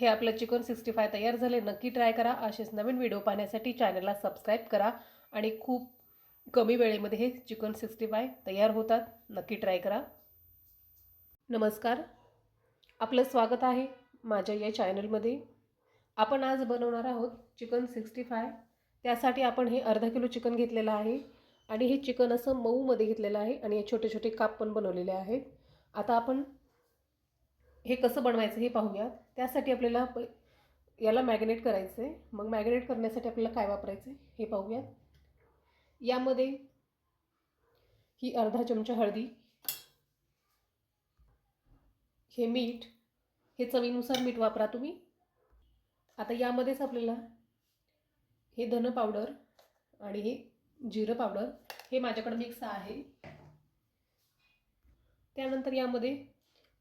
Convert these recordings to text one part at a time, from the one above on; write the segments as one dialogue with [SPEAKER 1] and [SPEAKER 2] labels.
[SPEAKER 1] हे आपलं chicken sixty five तयार झाले नक्की ट्राय करा. असेच नवीन व्हिडिओ पाहण्यासाठी चॅनलला सबस्क्राईब करा आणि खूप कमी वेळेमध्ये हे चिकन सिक्स्टी फाय तयार होतात. नक्की ट्राय करा. नमस्कार. आपलं स्वागत आहे माझ्या या चॅनलमध्ये. आपण आज बनवणार आहोत चिकन सिक्स्टी फाय. त्यासाठी आपण हे अर्धा किलो चिकन घेतलेलं आहे आणि हे चिकन असं मऊमध्ये घेतलेलं आहे आणि हे छोटे छोटे काप पण बनवलेले आहेत. आता आपण हे कसं बनवायचं हे पाहूया त्यासाठी आपल्याला प याला मॅग्नेट करायचं आहे मग मॅग्नेट करण्यासाठी आपल्याला काय वापरायचं हे पाहूयात. यामध्ये ही अर्धा चमचा हळदी हे मीठ हे चवीनुसार मीठ वापरा तुम्ही. आता यामध्येच आपल्याला हे धन पावडर आणि हे जिरं पावडर हे माझ्याकडे मिक्स आहे. त्यानंतर यामध्ये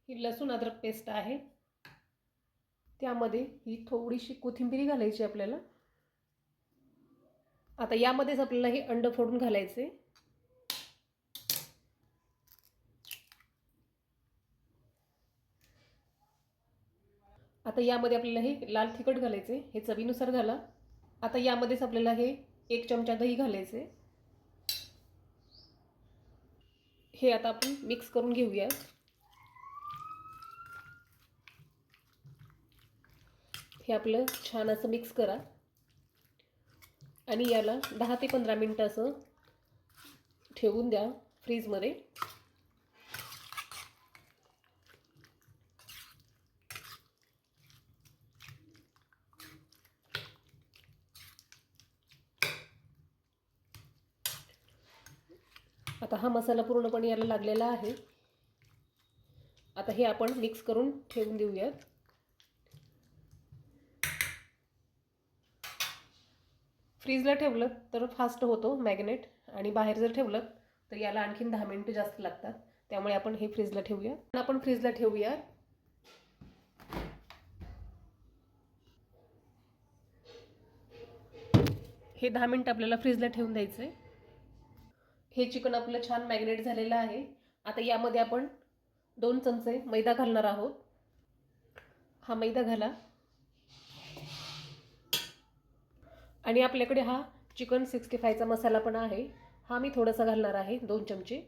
[SPEAKER 1] ही लसूण अद्रक पेस्ट आहे. त्यामध्ये ही थोडीशी कोथिंबिरी घालायची आपल्याला. आता यामध्येच आपल्याला हे अंड फोडून घालायचे. आता यामध्ये आपल्याला हे लाल तिखट घालायचे हे चवीनुसार घाला. आता यामध्येच आपल्याला हे एक चमचा दही घालायचे. हे आता आपण मिक्स करून घेऊया हे आपलं छान असं मिक्स करा. आणि याला दहा ते पंधरा मिनटं असं ठेवून द्या फ्रीजमध्ये. आता हा मसाला पूर्णपणे याला लागलेला आहे. आता हे आपण मिक्स करून ठेवून देऊयात. फ्रीजला ठेवलं तर फास्ट होतो मॅग्नेट आणि बाहेर जर ठेवलं तर याला आणखीन दहा मिनटं जास्त लागतात. त्यामुळे आपण हे फ्रीजला ठेवूया. आपण फ्रीजला ठेवूया. हे दहा मिनटं आपल्याला फ्रीजला ठेवून द्यायचं आहे. हे चिकन आपलं छान मॅग्नेट झालेलं आहे. आता यामध्ये आपण दोन चमचे मैदा घालणार आहोत. हा मैदा घाला. आणि आपल्याकडे हा चिकन सिक्स्टी फायचा मसाला पण आहे. हा मी थोडासा घालणार आहे दोन चमचे.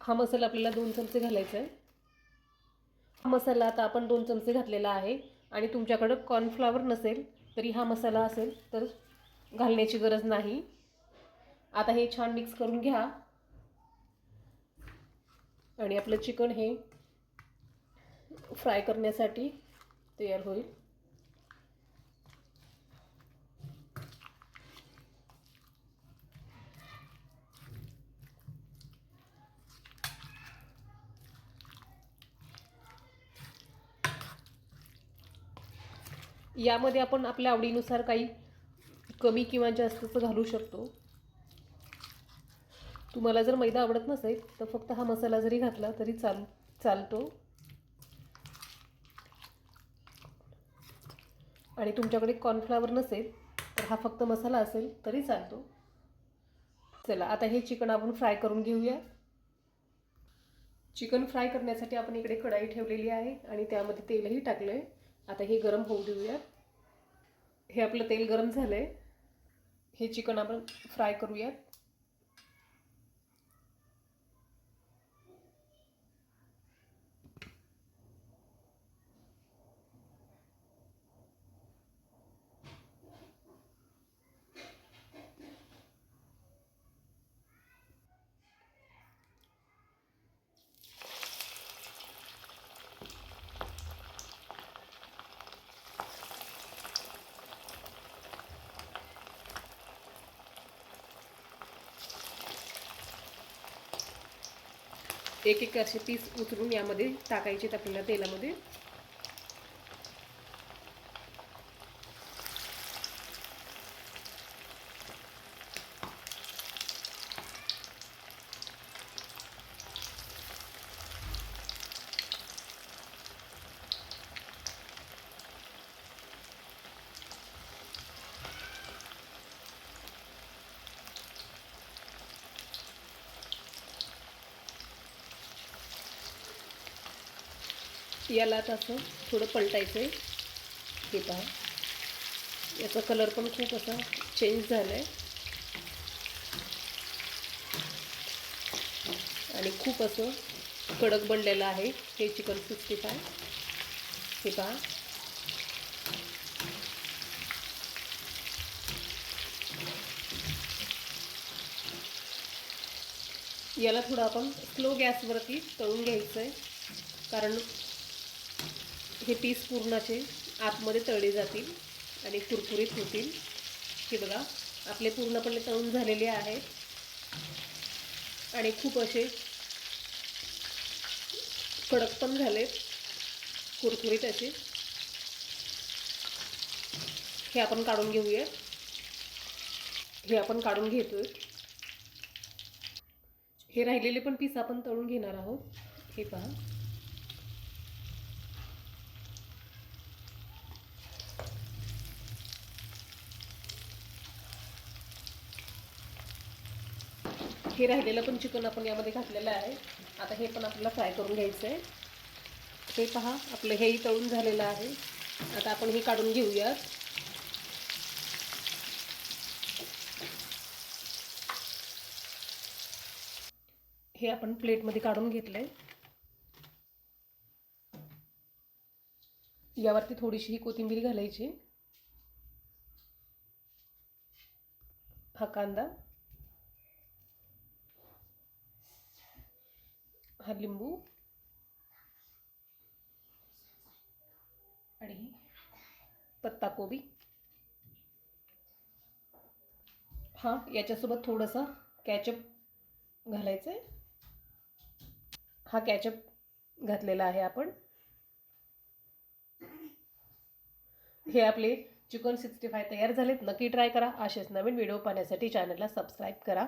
[SPEAKER 1] हा मसाला आपल्याला दोन चमचे घालायचा आहे. हा मसाला आता आपण दोन चमचे घातलेला आहे आणि तुमच्याकडं कॉर्नफ्लावर नसेल तरी हा मसाला असेल तर घालण्याची गरज नाही. आता हे छान मिक्स करून घ्या. आणि आपलं चिकन हे फ्राय करण्यासाठी तयार होईल. यामध्ये आपण आपल्या आवडीनुसार काही कमी किंवा जास्तचं घालू शकतो. तुम्हाला जर मैदा आवडत नसेल तर फक्त हा मसाला जरी घातला तरी चाल चालतो. आणि तुमच्याकडे कॉर्नफ्लावर नसेल तर हा फक्त मसाला असेल तरी चालतो. चला आता हे चिकन आपण फ्राय करून घेऊया. चिकन फ्राय करण्यासाठी आपण इकडे कढाई ठेवलेली आहे आणि त्यामध्ये तेलही टाकलं आहे आता हे गरम होऊ देऊया. हे आपलं तेल गरम झालं आहे हे चिकन आपण फ्राय करूयात. एक एक असे पीस उचलून यामध्ये टाकायचे आपल्याला तेलामध्ये. याला तसं असं थोडं पलटायचं आहे हे पहा. याचा कलर पण खूप असा चेंज झाला आहे आणि खूप असं कडक बनलेलं आहे हे चिकन सिक्स्टी फाय. हे पहा. याला थोडं आपण स्लो गॅसवरती तळून घ्यायचं आहे कारण हे पीस पूर्णाचे आतमध्ये तळले जातील आणि कुरकुरीत होतील. हे बघा आपले पूर्णपणे तळून झालेले आहेत. आणि खूप असे कडक पण झालेत कुरकुरीत असे. हे आपण काढून घेऊया. हे आपण काढून घेतोय. हे राहिलेले पण पीस आपण तळून घेणार आहोत. हे पहा. हे राहिलेलं पण चिकन आपण यामध्ये घातलेलं आहे. आता हे पण आपल्याला फ्राय करून घ्यायचं आहे हे पहा आपलं हेही तळून झालेलं आहे. आता आपण हे काढून घेऊयात. हे आपण प्लेटमध्ये काढून घेतलंय. यावरती थोडीशी ही कोथिंबीर घालायची. हा कांदा. साखर लिंबू. आणि पत्ताकोबी हा याच्यासोबत थोडंसं कॅचअप घालायचं आहे हा कॅचअप घातलेला आहे आपण. हे आपले चिकन सिक्स्टी फाय तयार झालेत. नक्की ट्राय करा. असेच नवीन व्हिडिओ पाहण्यासाठी चॅनलला सबस्क्राईब करा.